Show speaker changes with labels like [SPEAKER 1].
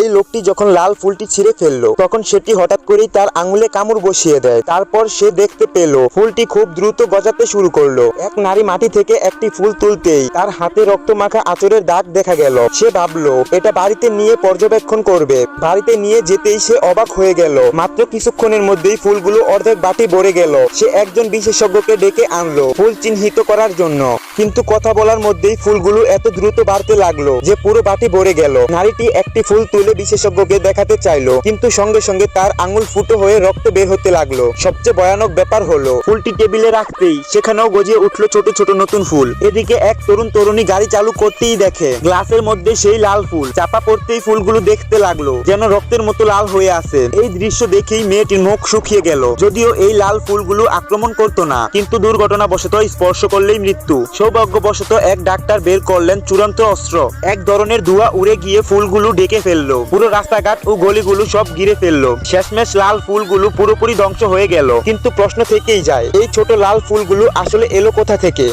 [SPEAKER 1] এই লোকটি যখন লাল ফুলটি ছিঁড়ে ফেলল, তখন সেটি হঠাৎ করেই তার আঙুলে কামড় বসিয়ে দেয়। তারপর সে দেখতে পেল, ফুলটি খুব দ্রুত গজাতে শুরু করল। এক নারী মাটি থেকে একটি ফুল তুলতেই তার হাতে রক্ত মাখা আচরের দাগ দেখা গেল। সে ভাবলো, এটা বাড়িতে নিয়ে পর্যবেক্ষণ করবে। বাড়িতে নিয়ে যেতেই সে অবাক হয়ে গেল। মাত্র কিছুক্ষণের মধ্যেই ফুলগুলো অর্ধেক বাটি ভরে গেল। সে একজন বিশেষজ্ঞকে ডেকে আনলো ফুল চিহ্নিত করার জন্য। কিন্তু কথা বলার মধ্যেই ফুলগুলো এত দ্রুত বাড়তে লাগল যে পুরো বাটি ভরে গেল। নারীটি একটি ফুল তুলে বিশেষজ্ঞকে দেখাতে চাইলো, কিন্তু সঙ্গে সঙ্গে তার আঙুল ফুটো হয়ে রক্ত বের হতে লাগল। সবচেয়ে ভয়ানক ব্যাপার হলো, ফুলটি টেবিলে রাখতেই সেখানেও গজিয়ে উঠল ছোট ছোট নতুন ফুল। এদিকে এক তরুণ তরুণী গাড়ি চালু করতেই দেখে, গ্লাসের মধ্যে সেই লাল ফুল। চাপা পড়তেই ফুলগুলো দেখতে লাগল, যেন রক্তের মতো লাল হয়ে আছে। এই দৃশ্য দেখেই মেয়েটির মুখ শুকিয়ে গেল। যদিও এই লাল ফুলগুলো আক্রমণ করতো না, কিন্তু দুর্ঘটনা দুর্ঘটনাবশত স্পর্শ করলেই মৃত্যু। সৌভাগ্যবশত এক ডাক্তার বের করলেন চূড়ান্ত অস্ত্র। এক ধরনের ধোঁয়া উড়ে গিয়ে ফুলগুলো ডেকে ফেলল। পুরো রাস্তাঘাট ও গলিগুলো সব ঘিরে ফেলল। শেষমেশ লাল ফুলগুলো পুরোপুরি ধ্বংস হয়ে গেল। কিন্তু প্রশ্ন থেকেই যায়, এই ছোট লাল ফুলগুলো আসলে এলো কোথা থেকে?